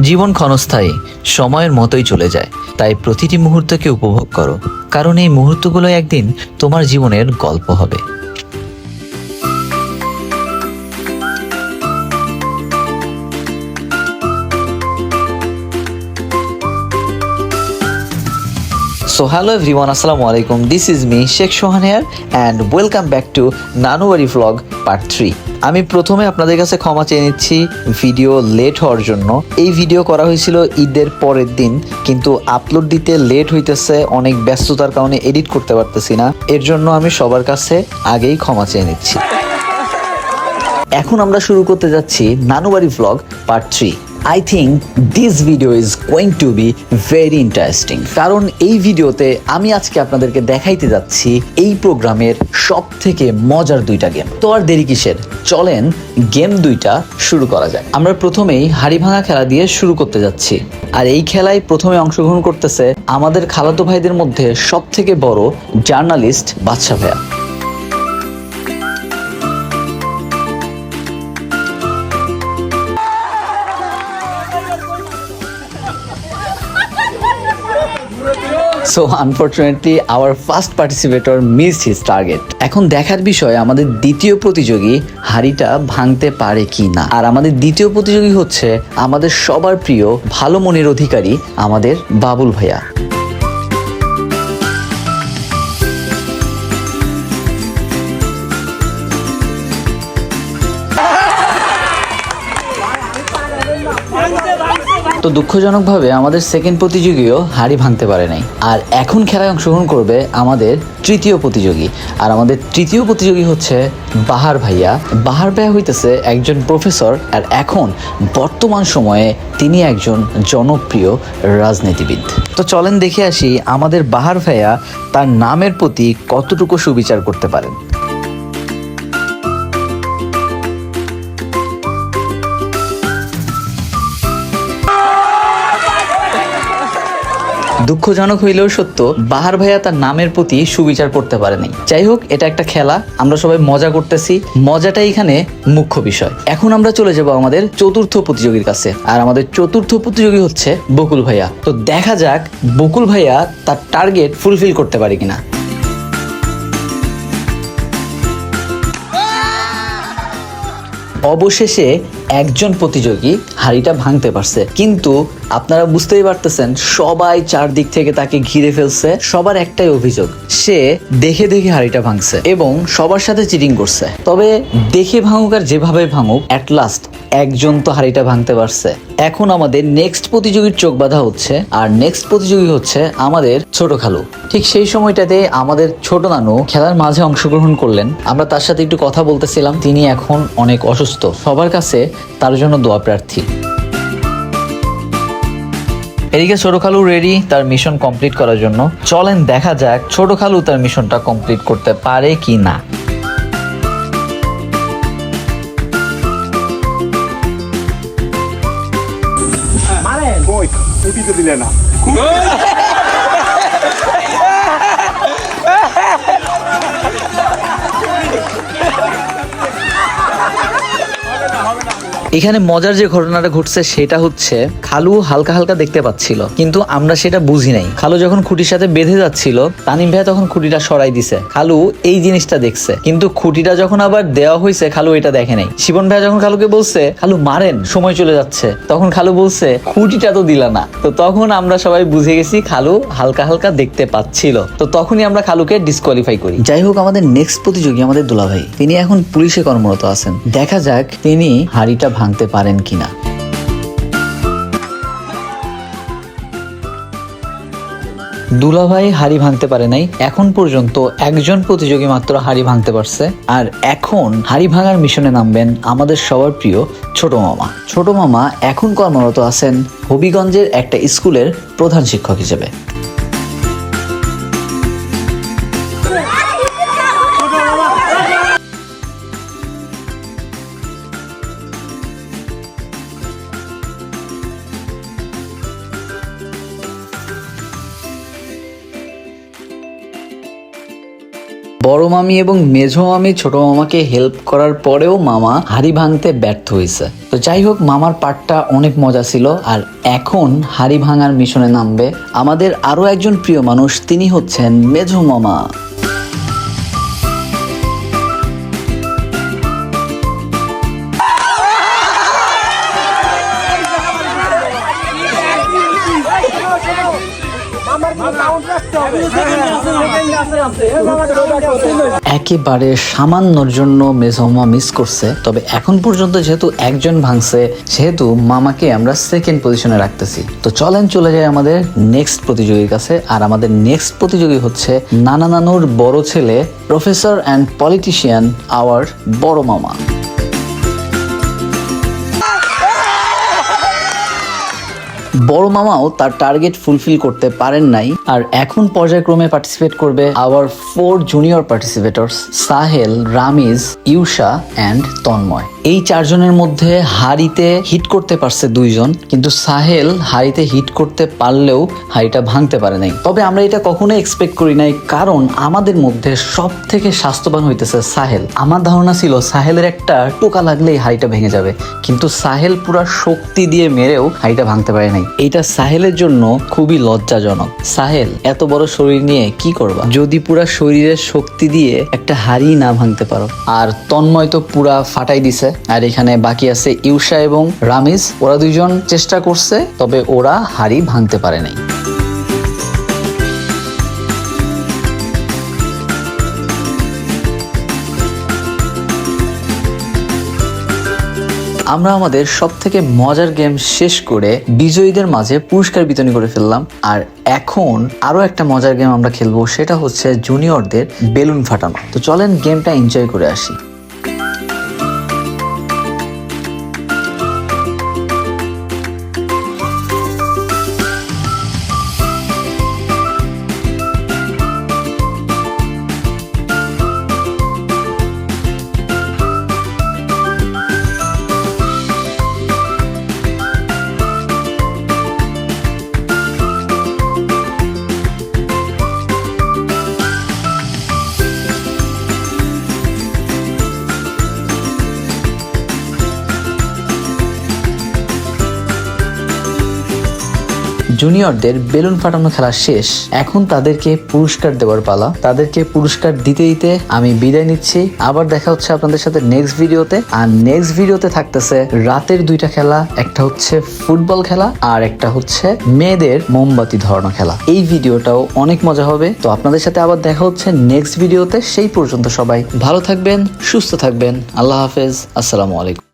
জীবন ক্ষণস্থায়ী, সময়ের মতোই চলে যায়। তাই প্রতিটি মুহূর্তকে উপভোগ করো, কারণ এই মুহূর্তগুলো একদিন তোমার জীবনের গল্প হবে। সো হ্যালো এভরিওয়ান আসসালামু আলাইকুম। This is me Sheikh সোহানিয়ার and welcome back to নানুয়ারি ভ্লগ পার্ট থ্রি আমি প্রথমে আপনাদের কাছে ক্ষমা চেয়ে নিচ্ছি ভিডিও লেট হওয়ার জন্য। এই ভিডিও করা হয়েছিল ঈদের পরের দিন, কিন্তু আপলোড দিতে লেট হইতেছে, অনেক ব্যস্ততার কারণে এডিট করতে পারতেছি না। এর জন্য আমি সবার কাছে আগেই ক্ষমা চেয়ে নিচ্ছি। এখন আমরা শুরু করতে যাচ্ছি নানুবাড়ি blog part three I think this video is going to be very interesting কারণ এই ভিডিওতে আমি আজকে আপনাদেরকে দেখাইতে যাচ্ছি এই প্রোগ্রামের সব থেকে মজার দুইটা গেম তো আর দেরি কিসের? চলেন গেম দুইটা শুরু করা যায় আমরা প্রথমেই হাড়ি ভাঙা খেলা দিয়ে শুরু করতে যাচ্ছি। আর এই খেলায় প্রথমে অংশগ্রহণ করতেছে আমাদের খালাতো ভাইদের মধ্যে সব থেকে বড় জার্নালিস্ট বাদশা ভাইয়া। So unfortunately our first participator miss his target এখন দেখার বিষয়, আমাদের দ্বিতীয় প্রতিযোগী হাড়িটা ভাঙতে পারে কি না আর আমাদের দ্বিতীয় প্রতিযোগী হচ্ছে আমাদের সবার প্রিয় ভালো মনের অধিকারী আমাদের বাবুল ভাইয়া। তো দুঃখজনকভাবে আমাদের সেকেন্ড প্রতিযোগীও হাড়ি ভাঙতে পারে নাই। আর এখন খেলায় অংশগ্রহণ করবে আমাদের তৃতীয় প্রতিযোগী। আর আমাদের তৃতীয় প্রতিযোগী হচ্ছে বাহার ভাইয়া। বাহার ভাইয়া হইতেছে একজন প্রফেসর আর এখন বর্তমান সময়ে তিনি একজন জনপ্রিয় রাজনীতিবিদ। তো চলেন দেখে আসি আমাদের বাহার ভাইয়া তার নামের প্রতি কতটুকু সুবিচার করতে পারেন। দুঃখজনক হইলেও সত্য, বাহার ভাইয়া তার নামের প্রতি সুবিচার করতে পারেনি। যাই হোক এটা একটা খেলা, আমরা সবাই মজা করতেছি মজাটা এখানে মুখ্য বিষয়। এখন আমরা চলে যাব আমাদের চতুর্থ প্রতিযোগীর কাছে, আর আমাদের চতুর্থ প্রতিযোগী হচ্ছে বকুল ভাইয়া। তো দেখা যাক বকুল ভাইয়া তার টার্গেট ফুলফিল করতে পারে কিনা। অবশেষে একজন প্রতিযোগী হাড়িটা ভাঙতে পারছে। কিন্তু আপনারা বুঝতেই পারতেছেন, সবাই চারদিক থেকে তাকে ঘিরে ফেলছে। সবার একটাই অভিযোগ, সে দেখে দেখে হাড়িটা ভাঙছে এবং সবার সাথে চিটিং করছে। তবে দেখে ভাঙুক আর যেভাবে ভাঙুক অ্যাট লাস্ট একজন তো হাড়িটা ভাঙতে পারছে। এখন আমাদের নেক্সট প্রতিযোগীর চোখ বাঁধা হচ্ছে, আর নেক্সট প্রতিযোগী হচ্ছে আমাদের ছোট খালু। ঠিক সেই সময়টাতে আমাদের ছোট নানু খেলার মাঝে অংশগ্রহণ করলেন। আমরা তার সাথে একটু কথা বলতেছিলাম, তিনি এখন অনেক অসুস্থ। সবার কাছে তার জন্য দোয়া প্রার্থী। এদিকে ছোট খালু রেডি তার মিশন কমপ্লিট করার জন্য। চলেন দেখা যাক ছোট খালু তার মিশনটা কমপ্লিট করতে পারে কি না। কই উঠিতে দিলে না এখানে মজার যে ঘটনাটা ঘটছে সেটা হচ্ছে, খালু হালকা হালকা দেখতে পাচ্ছিল, কিন্তু আমরা সেটা বুঝি নাই। খালু যখন খুঁটির সাথে বেঁধে যাচ্ছিল, তানিম ভাইয়া তখন খুঁটিটা সরাই দিছে। খালু এই জিনিসটা দেখছে, কিন্তু খুঁটিটা যখন আবার দেওয়া হয়েছে, খালু এটা দেখে নাই। শিবন ভাইয়া যখন খালুকে বলছে, খালু, মারেন, সময় চলে যাচ্ছে। তখন খালু বলছে, খুঁটিটা তো দিলা না। তো তখন আমরা সবাই বুঝে গেছি, খালু হালকা হালকা দেখতে পাচ্ছিল। তো তখনই আমরা খালুকে ডিসকোয়ালিফাই করি। যাই হোক, আমাদের নেক্সট প্রতিযোগী আমাদের দুলাভাই। তিনি এখন পুলিশে কর্মরত আছেন। দেখা যাক তিনি হাড়িটা ভাঙতে পারেন কিনা। দুলাভাই হাড়ি ভাঙতে পারে নাই, এখন পর্যন্ত একজন প্রতিযোগী মাত্র হাড়ি ভাঙতে পারছে, আর এখন হাড়ি ভাঙার মিশনে নামবেন আমাদের সবার প্রিয় ছোট মামা। ছোট মামা এখন কর্মরত আছেন হবিগঞ্জের একটা স্কুলের প্রধান শিক্ষক হিসেবে। বড় মামি এবং মেঝো মামি, ছোট মামাকে হেল্প করার পরেও মামা হাড়ি ভাঙতে ব্যর্থ হয়েছে। তো যাই হোক, মামার পার্টটা অনেক মজা ছিল আর এখন হাড়ি ভাঙার মিশনে নামবে আমাদের আরও একজন প্রিয় মানুষ, তিনি হচ্ছেন মেঝো মামা। একেবারে সামান্যর জন্য মেজমা মিস করছে। তবে এখন পর্যন্ত যেহেতু একজন ভাঙছে, সেহেতু মামাকে আমরা সেকেন্ড পজিশনে রাখতেছি। তো চলেন চলে যাই আমাদের নেক্সট প্রতিযোগীর কাছে। আর আমাদের নেক্সট প্রতিযোগী হচ্ছে নানা নানুর বড় ছেলে প্রফেসর অ্যান্ড পলিটিশিয়ান আওয়ার বড় মামা। বড় মামাও তার টার্গেট ফুলফিল করতে পারেন নাই। আর এখন পর্যায়ক্রমে পার্টিসিপেট করবে our four junior participators Sahel, Ramiz Yusha and Tanmoy. এই চারজনের মধ্যে হাড়িতে হিট করতে পারছে দুইজন, কিন্তু সাহেল হাড়িতে হিট করতে পারলেও হাড়িটা ভাঙতে পারে নাই। তবে আমরা এটা কখনোই এক্সপেক্ট করি নাই, কারণ আমাদের মধ্যে সব থেকে স্বাস্থ্যবান হইতেছে সাহেল। আমার ধারণা ছিল সাহেলের একটা টোকা লাগলেই হাড়িটা ভেঙে যাবে, কিন্তু সাহেল পুরা শক্তি দিয়ে মেরেও হাড়িটা ভাঙতে পারে নাই। এটা সাহেলের জন্য খুবই লজ্জাজনক। সাহেল, এত বড় শরীর নিয়ে কি করবা? যদি পুরা শরীরের শক্তি দিয়ে একটা হাড়ি না ভাঙতে পারো। আর তন্ময় তো পুরা ফাটাই দিছে। আর এখানে বাকি আছে ইউসা এবং রামিজ। ওরা দুইজন চেষ্টা করছে, তবে ওরা হাড়ি ভাঙতে পারে নাই। আমরা আমাদের সব থেকে মজার গেম শেষ করে বিজয়ীদের মাঝে পুরস্কার বিতরণ করে ফেললাম। আর এখন আরও একটা মজার গেম আমরা খেলব, সেটা হচ্ছে জুনিয়রদের বেলুন ফাটানো। তো চলেন গেমটা এনজয় করে আসি। জুনিয়রদের বেলুন ফাটানো খেলা শেষ। এখন তাদেরকে পুরস্কার দেওয়ার পালা। তাদেরকে পুরস্কার দিতে দিতে আমি বিদায় নিচ্ছি। আবার দেখা হচ্ছে আপনাদের সাথে নেক্সট ভিডিওতে আর নেক্সট ভিডিওতে থাকতেছে রাতের দুইটা খেলা। একটা হচ্ছে ফুটবল খেলা আর একটা হচ্ছে মেয়েদের মোমবাতি ধরানো খেলা। এই ভিডিওটাও অনেক মজা হবে। তো আপনাদের সাথে আবার দেখা হচ্ছে নেক্সট ভিডিওতে সেই পর্যন্ত সবাই ভালো থাকবেন, সুস্থ থাকবেন। আল্লাহ হাফেজ। আসসালামু আলাইকুম।